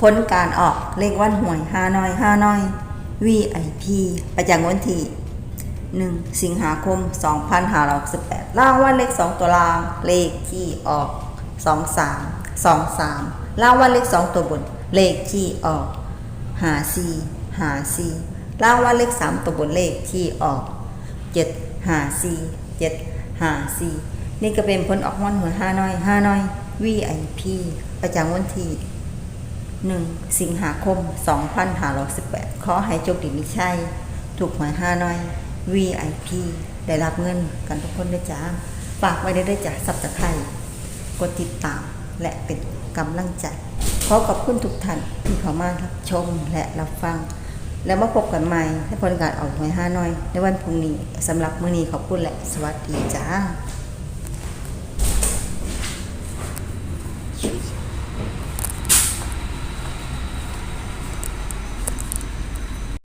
ผลการออกเลขวันหวยห้าน้อยห้าน้อย VIP ประจำวันที่ 1 สิงหาคม 2568ล่างวันเลข 2 ตัวล่าง เลขที่ออก 23 23ล่างวันเลข 2 ตัวบน เลขที่ออก 54 54ล่างวันเลข 3 ตัวบนเลขที่ออก 7 54 7 54นี่ก็เป็นผลออกวันหวยห้าน้อยห้าน้อย VIP ประจำวันที่ 1 สิงหาคม 2518 ขอให้โชคดีมีชัย ถูกหวยห้าน้อย VIP ได้รับเงินกันทุกคนด้วยจ้า ฝากไว้ได้ด้วยจ้าสับตะไคร่กดติดตามและเป็นกำลังใจ ขอขอบคุณทุกท่านที่เข้ามารับชมและรับฟัง แล้วมาพบกันใหม่ในผลการออกหวยห้าน้อย ในวันพรุ่งนี้สำหรับมื้อนี้ขอบคุณและสวัสดีจ้า